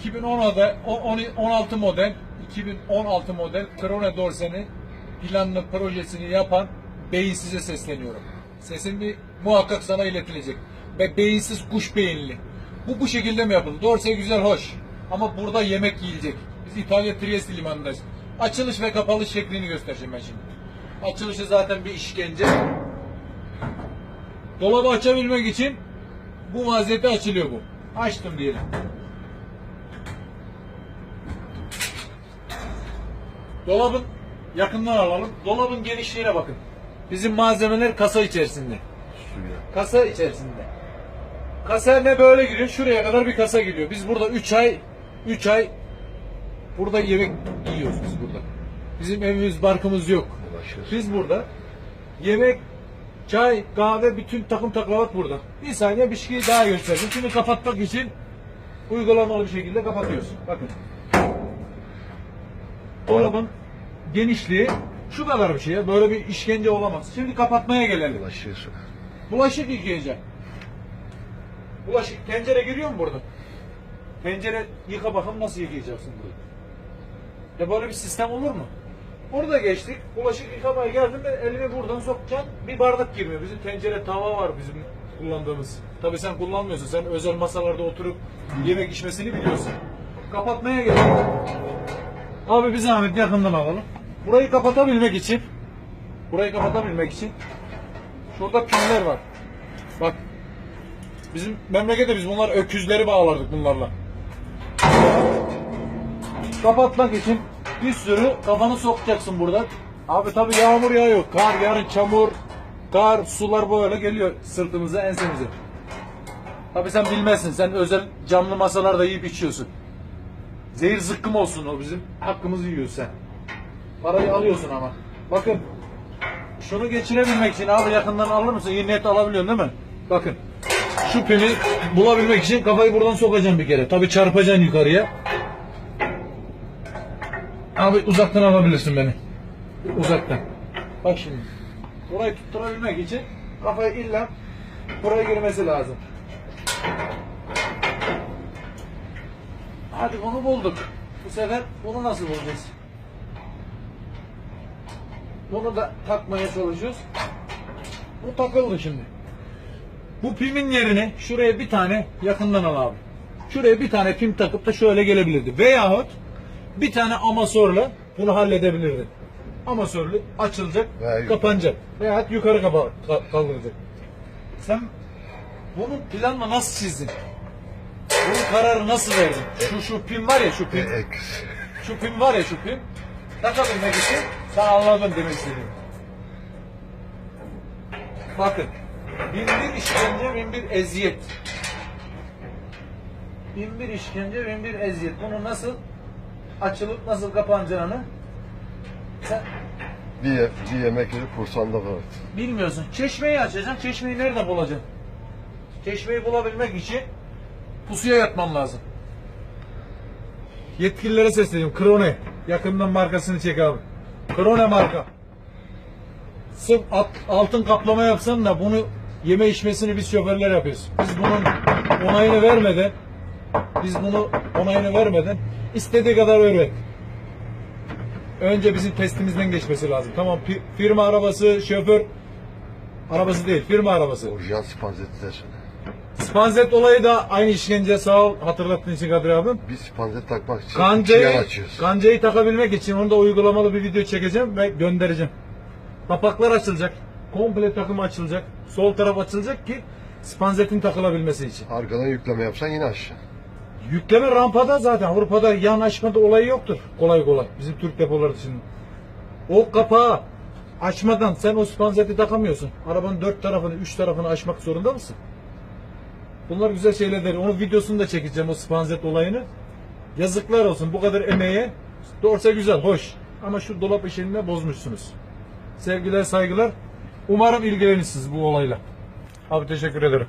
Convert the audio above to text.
2016 16 model 2016 model Krone Dorse'nin planını projesini yapan beyinsize sesleniyorum. Sesim bir muhakkak sana iletilecek. Ve beyinsiz kuş beyinli. Bu bu şekilde mi yapıldı? Dorse güzel hoş. Ama burada yemek yiyilecek. Biz İtalya Trieste limanındayız. Açılış ve kapanış şeklini göstereceğim ben şimdi. Açılışı zaten bir işkence. Dolabı açabilmek için bu vaziyette açılıyor bu. Açtım diyelim. Dolabın yakından alalım. Dolabın genişliğine bakın. Bizim malzemeler kasa içerisinde. Kasa içerisinde. Kasa ne böyle giriyor? Şuraya kadar bir kasa giriyor. Biz burada 3 ay 3 ay burada yemek yiyoruz biz burada. Bizim evimiz, barkımız yok. Biz burada yemek, çay, kahve, bütün takım taklavat burada. Bir saniye bir şey daha gösterdim. Şimdi kapatmak için uygulamalı bir şekilde kapatıyorsun. Bakın. Dolabın genişliği şu kadar bir şey ya. Böyle bir işkence olamaz. Şimdi kapatmaya gelelim. Bulaşır. Bulaşık yıkayacak. Bulaşık tencere giriyor mu burada? Tencere yıka bakalım nasıl yıkayacaksın burada. Ya böyle bir sistem olur mu? Burada geçtik. Bulaşık yıkamaya geldim ben elimi buradan sokacağım. Bir bardak girmiyor. Bizim tencere tava var bizim kullandığımız. Tabii sen kullanmıyorsun. Sen özel masalarda oturup yemek içmesini biliyorsun. Kapatmaya geldik. Abi bir zahmet yakından alalım. Burayı kapatabilmek için burayı kapatabilmek için Şurada piller var. Bak. Bizim memlekette biz bunlar öküzleri bağlardık bunlarla. Kapatmak için bir sürü kafanı sokacaksın burada. Abi tabi yağmur yağıyor. Kar, yarın çamur, kar, sular böyle geliyor sırtımıza, ensemize. Tabi sen bilmezsin. Sen özel camlı masalarda yiyip içiyorsun. Zehir zıkkım olsun o bizim. Hakkımızı yiyorsun sen. Parayı alıyorsun ama. Bakın şunu geçirebilmek için abi yakından alır mısın? İyi net alabiliyorsun değil mi? Bakın. Şu pimi bulabilmek için kafayı buradan sokacağım bir kere. Tabii çarpacaksın yukarıya. Abi uzaktan alabilirsin beni. Uzaktan. Bak şimdi. Burayı tutturabilmek için kafayı illa buraya girmesi lazım. Hadi bunu bulduk. Bu sefer bunu nasıl bulacağız? Bunu da takmaya çalışıyoruz. Bu takıldı şimdi. Bu pimin yerine şuraya bir tane yakından al abi. Şuraya bir tane pim takıp da şöyle gelebilirdi. Veyahut bir tane amasörle bunu halledebilirdin. Amasörlü açılacak, yukarı. kapanacak. Veyahut yukarı kapa ka- kaldıracak. Sen bunun planını nasıl çizdin? Bunun kararı nasıl verdin? Şu şu pim var ya şu pim. Ek. Şu pim var ya şu pim. Takabilmek için sen anladın demek istediğim. Bakın. Bin bir işkence, bin bir eziyet. Bin bir işkence, bin bir eziyet. Bunu nasıl açılıp nasıl kapanacağını sen Bir, ye- bir yemek yeri kursanda var. bilmiyorsun. Çeşmeyi açacaksın. Çeşmeyi nerede bulacaksın? Çeşmeyi bulabilmek için pusuya yatman lazım. Yetkililere sesleniyorum. Krone. Yakından markasını çek abi. Krone marka. Sırf at- altın kaplama yapsan da bunu yeme içmesini biz şoförler yapıyoruz. Biz bunun onayını vermeden biz bunu onayını vermeden istediği kadar öğret. Önce bizim testimizden geçmesi lazım. Tamam firma arabası, şoför arabası değil, firma arabası. Orijinal spanzeti desene. Spanzet olayı da aynı işkence sağ ol hatırlattığın için Kadir abim. Biz spanzet takmak için Kancayı, içinden açıyoruz. kancayı takabilmek için onu da uygulamalı bir video çekeceğim ve göndereceğim. Kapaklar açılacak. Komple takım açılacak. Sol taraf açılacak ki spanzetin takılabilmesi için. Arkadan yükleme yapsan yine aşağı. Yükleme rampada zaten Avrupa'da yan açmada olayı yoktur. Kolay kolay. Bizim Türk depoları dışında. O kapağı açmadan sen o spanzeti takamıyorsun. Arabanın dört tarafını, üç tarafını açmak zorunda mısın? Bunlar güzel şeyler değil. Onun videosunu da çekeceğim o spanzet olayını. Yazıklar olsun bu kadar emeğe. Dorse güzel, hoş. Ama şu dolap işini bozmuşsunuz. Sevgiler, saygılar. Umarım ilgilenirsiniz bu olayla. Abi teşekkür ederim.